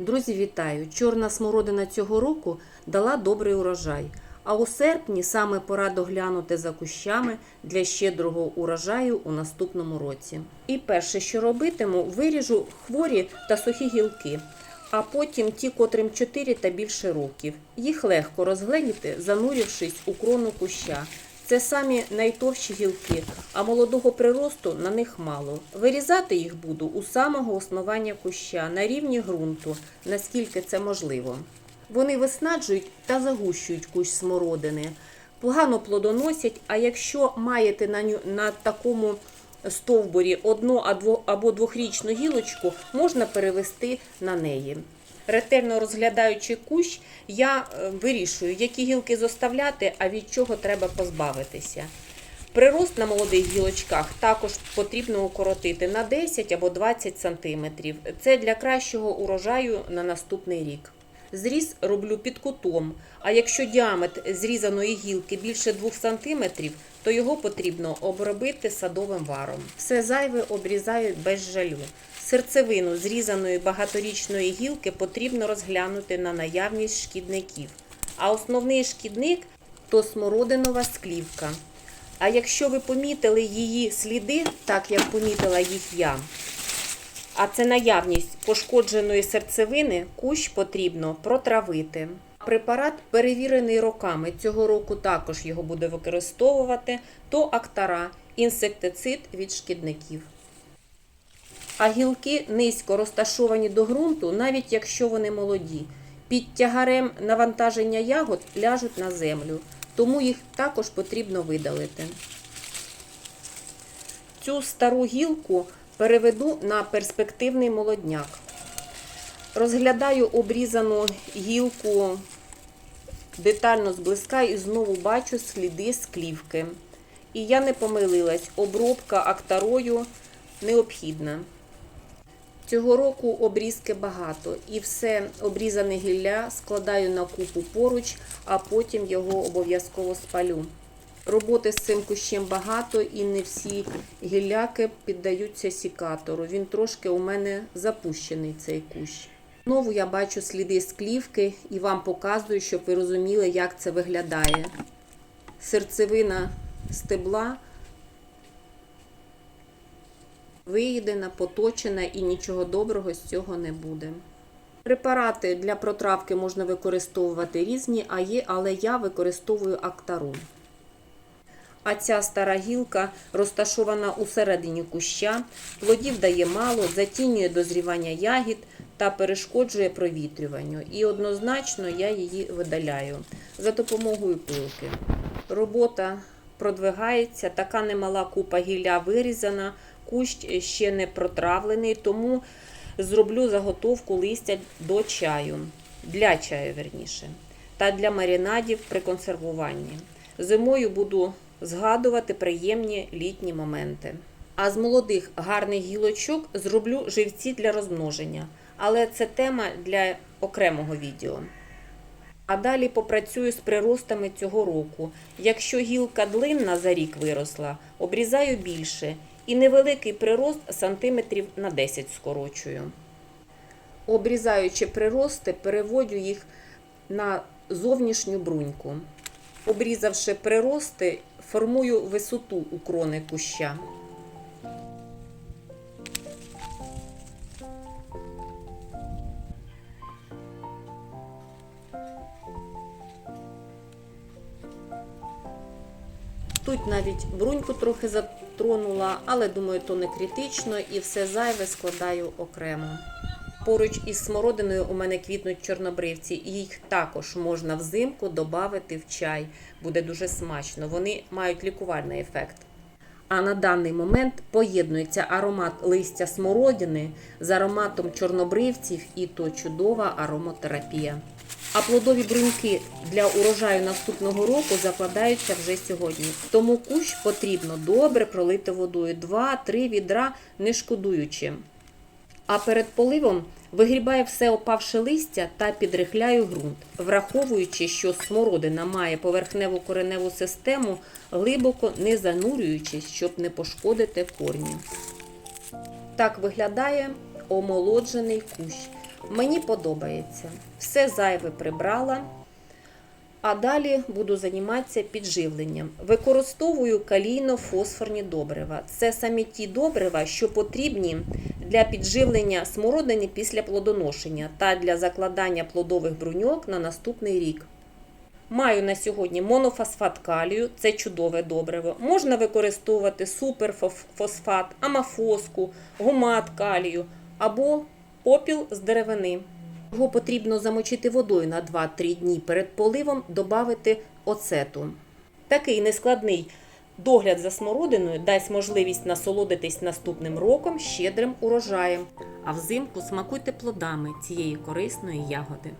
Друзі, вітаю! Чорна смородина цього року дала добрий урожай. А у серпні саме пора доглянути за кущами для щедрого урожаю у наступному році. І перше, що робитиму, виріжу хворі та сухі гілки, а потім ті, котрим 4 та більше років. Їх легко розгледіти, занурившись у крону куща. Це самі найтовщі гілки, а молодого приросту на них мало. Вирізати їх буду у самого основання куща на рівні ґрунту, наскільки це можливо. Вони виснаджують та загущують кущ смородини, погано плодоносять, а якщо маєте на, ню- на такому стовбурі одну або- двохрічну гілочку, можна перевести на неї. Ретельно розглядаючи кущ, я е, вирішую, які гілки зоставляти, а від чого треба позбавитися. Прирост на молодих гілочках також потрібно укоротити на 10 або 20 см. Це для кращого урожаю на наступний рік. Зріз роблю під кутом, а якщо діаметр зрізаної гілки більше 2 см, то його потрібно обробити садовим варом. Все зайве обрізаю без жалю. Серцевину зрізаної багаторічної гілки потрібно розглянути на наявність шкідників. А основний шкідник то смородинова склівка. А якщо ви помітили її сліди, так як помітила їх я, а це наявність пошкодженої серцевини, кущ потрібно протравити. Препарат перевірений роками. Цього року також його буде використовувати то актара, інсектицид від шкідників. А гілки низько розташовані до ґрунту, навіть якщо вони молоді. Під тягарем навантаження ягод ляжуть на землю, тому їх також потрібно видалити. Цю стару гілку переведу на перспективний молодняк. Розглядаю обрізану гілку детально зблизька і знову бачу сліди склівки. І я не помилилась, обробка актарою необхідна. Цього року обрізки багато, і все обрізане гілля складаю на купу поруч, а потім його обов'язково спалю. Роботи з цим кущем багато, і не всі гілляки піддаються сікатору. Він трошки у мене запущений цей кущ. Знову я бачу сліди склівки і вам показую, щоб ви розуміли, як це виглядає. Серцевина стебла виїдена, поточена і нічого доброго з цього не буде. Препарати для протравки можна використовувати різні, а є, але я використовую актару. А ця стара гілка розташована у середині куща, плодів дає мало, затінює дозрівання ягід та перешкоджує провітрюванню. І однозначно я її видаляю за допомогою пилки. Робота продвигається, така немала купа гілля вирізана, кущ ще не протравлений, тому зроблю заготовку листя до чаю, для чаю верніше, та для маринадів при консервуванні. Зимою буду згадувати приємні літні моменти. А з молодих гарних гілочок зроблю живці для розмноження, але це тема для окремого відео. А далі попрацюю з приростами цього року. Якщо гілка длинна за рік виросла, обрізаю більше і невеликий прирост сантиметрів на 10 скорочую. Обрізаючи прирости, переводю їх на зовнішню бруньку. Обрізавши прирости, формую висоту у крони куща. Тут навіть бруньку трохи затронула, але думаю, то не критично і все зайве складаю окремо. Поруч із смородиною у мене квітнуть чорнобривці, їх також можна взимку додати в чай. Буде дуже смачно. Вони мають лікувальний ефект. А на даний момент поєднується аромат листя смородини з ароматом чорнобривців, і то чудова аромотерапія. А плодові бруньки для урожаю наступного року закладаються вже сьогодні. Тому кущ потрібно добре пролити водою 2-3 відра, не шкодуючи. А перед поливом вигрібаю все опавше листя та підрихляю ґрунт, враховуючи, що смородина має поверхневу кореневу систему, глибоко не занурюючись, щоб не пошкодити корні. Так виглядає омолоджений кущ. Мені подобається. Все зайве прибрала. А далі буду займатися підживленням. Використовую калійно-фосфорні добрива. Це самі ті добрива, що потрібні для підживлення смородини після плодоношення та для закладання плодових бруньок на наступний рік. Маю на сьогодні монофосфат калію, це чудове добриво. Можна використовувати суперфосфат, амафоску, гумат калію або попіл з деревини. Його потрібно замочити водою на 2-3 дні перед поливом, додати оцету. Такий нескладний догляд за смородиною дасть можливість насолодитись наступним роком щедрим урожаєм. А взимку смакуйте плодами цієї корисної ягоди.